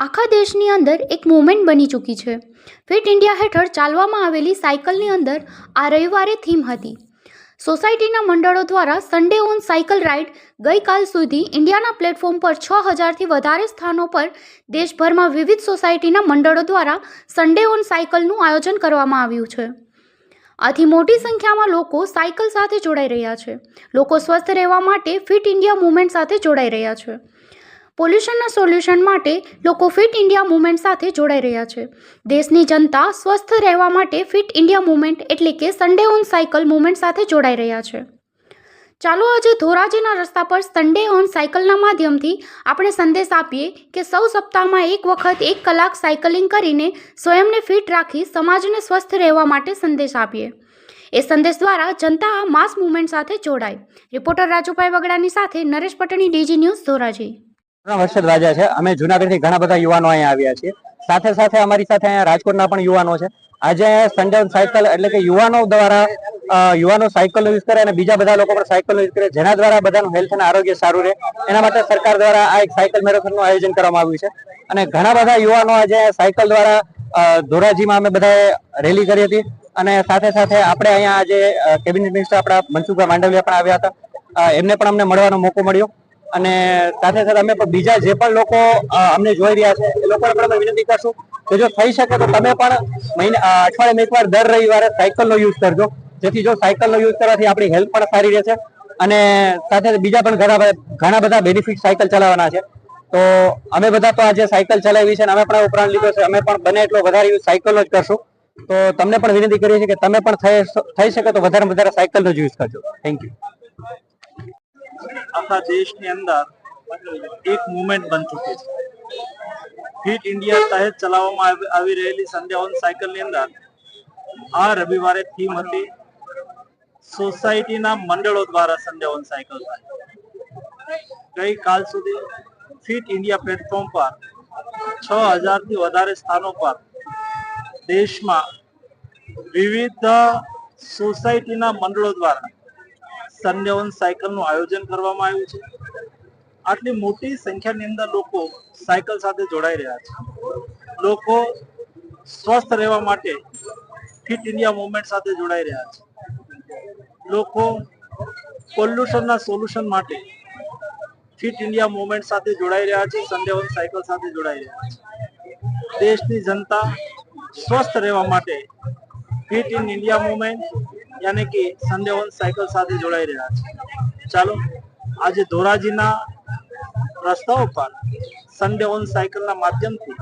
આખા દેશની અંદર એક મુવમેન્ટ બની ચૂકી છે. ફિટ ઇન્ડિયા હેઠળ ચાલવામાં આવેલી સાયકલની અંદર આ રવિવારે થીમ હતી. સોસાયટીના મંડળો દ્વારા સન્ડે ઓન સાયકલ રાઇડ ગઈકાલ સુધી ઇન્ડિયાના પ્લેટફોર્મ પર છ હજારથી વધારે સ્થાનો પર દેશભરમાં વિવિધ સોસાયટીના મંડળો દ્વારા સન્ડે ઓન સાયકલનું આયોજન કરવામાં આવ્યું છે. આથી મોટી સંખ્યામાં લોકો સાયકલ સાથે જોડાઈ રહ્યા છે. લોકો સ્વસ્થ રહેવા માટે ફિટ ઇન્ડિયા મુવમેન્ટ સાથે જોડાઈ રહ્યા છે. પોલ્યુશનના સોલ્યુશન માટે લોકો ફિટ ઇન્ડિયા મુવમેન્ટ સાથે જોડાઈ રહ્યા છે. દેશની જનતા સ્વસ્થ રહેવા માટે ફિટ ઇન્ડિયા મુવમેન્ટ એટલે કે સન્ડે ઓન સાયકલ મુવમેન્ટ સાથે જોડાઈ રહ્યા છે. ચાલો આજે ધોરાજીના રસ્તા પર સન્ડે ઓન સાયકલના માધ્યમથી આપણે સંદેશ આપીએ કે સૌ સપ્તાહમાં એક વખત એક કલાક સાયકલિંગ કરીને સ્વયંને ફિટ રાખી સમાજને સ્વસ્થ રહેવા માટે સંદેશ આપીએ. એ સંદેશ દ્વારા જનતા આ માસ મુવમેન્ટ સાથે જોડાય. રિપોર્ટર રાજુભાઈ વગડાની સાથે નરેશ પટણી, ડીજી ન્યૂઝ ધોરાજી. હર્ષદ રાજા છે. અમે જુનાગઢથી ઘણા બધા યુવાનો અહીંયા આવ્યા છીએ. સાથે સાથે અમારી સાથે અહીંયા રાજકોટના પણ યુવાનો છે. આજે સન્ડે સાયકલ એટલે કે યુવાનો દ્વારા યુવાનો સાયકલનો યુઝ કરે અને બીજા બધા લોકો પણ સાયકલનો યુઝ કરે. જેના દ્વારા બધાનું હેલ્થ અને આરોગ્ય સારું રહે. એના માટે સરકાર દ્વારા આ એક સાયકલ મેરેથોનનું આયોજન કરવામાં આવ્યું છે. અને ઘણા બધા યુવાનો આજે સાયકલ દ્વારા ધોરાજીમાં અમે બધાએ રેલી કરી હતી. અને સાથે સાથે આપણે અહીંયા આજે કેબિનેટ મિનિસ્ટર આપણા મનસુખભાઈ માંડવિયા પણ આવ્યા હતા. એમને પણ અમને મળવાનો મોકો મળ્યો. અને સાથે સાથે અમે પણ બીજા જે પણ લોકો અમને જોઈ રહ્યા છે, એ લોકોને પણ અમે વિનંતી કરશું કે જો થઈ શકે તો તમે પણ મહિને અઠવાડિયામાં એકવાર દર રવિવારે સાયકલનો યુઝ કરજો. જેથી જો સાયકલનો યુઝ કરવાથી આપણી હેલ્થ પણ સારી રહેશે અને સાથે બીજા પણ ઘણા ઘણા બધા બેનિફિટ સાયકલ ચલાવવાના છે. તો અમે બધા તો આજે સાયકલ ચલાવી છે અને અમે પણ ઉપરાંત લીધો છે, અમે પણ બને એટલો વધારે યુઝ સાયકલનો જ કરશું. તો તમને પણ વિનંતી કરીએ છીએ કે તમે પણ થઈ શકે તો વધારે વધારે સાયકલનો જ યુઝ કરજો. થેન્ક યુ આખા દેશની અંદર એક મુવમેન્ટ બની ચૂકી છે. ફિટ ઇન્ડિયા તહેત ચલાવવામાં આવી- રહેલી સંધ્યાવન સાયકલની અંદર આ રવિવારે થીમ હતી સોસાયટીના મંડળો દ્વારા સંધ્યાવન સાયકલ ગઈ કાલ સુધી ફિટ ઇન્ડિયા પ્લેટફોર્મ પર છ હજારથી વધારે સ્થાનો પર દેશમાં વિવિધ સોસાયટીના મંડળો દ્વારા સન્ડે ઓન સાયકલનું આયોજન કરવામાં આવ્યું છે. આટલી મોટી સંખ્યાની અંદર લોકો સાયકલ સાથે જોડાઈ રહ્યા છે. લોકો સ્વસ્થ રહેવા માટે ફિટ ઇન્ડિયા મુવમેન્ટ સાથે જોડાઈ રહ્યા છે. લોકો પોલ્યુશનના સોલ્યુશન માટે ફિટ ઇન્ડિયા મુવમેન્ટ સાથે જોડાઈ રહ્યા છે સંદેવન સાયકલ સાથે જોડાઈ રહ્યા છે. દેશની જનતા સ્વસ્થ રહેવા માટે ફિટ ઇન ઇન્ડિયા મુવમેન્ટ યાની કે ઓન સાયકલ સાથે જોડાઈ રહ્યા છે. ચાલો, આજે ધોરાજીના રસ્તાઓ પર ઓન સાયકલના માધ્યમથી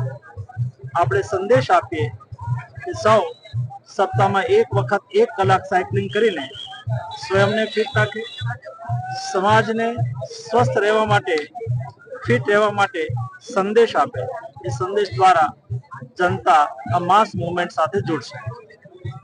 આપણે સંદેશ આપીએ કે સૌ સપ્તાહમાં એક વખત એક કલાક સાયકલિંગ કરીને સ્વયંને ફિટ રાખે, સમાજને સ્વસ્થ રહેવા માટે, ફિટ રહેવા માટે સંદેશ આપે. એ સંદેશ દ્વારા જનતા આ માસ મુવમેન્ટ સાથે જોડશે.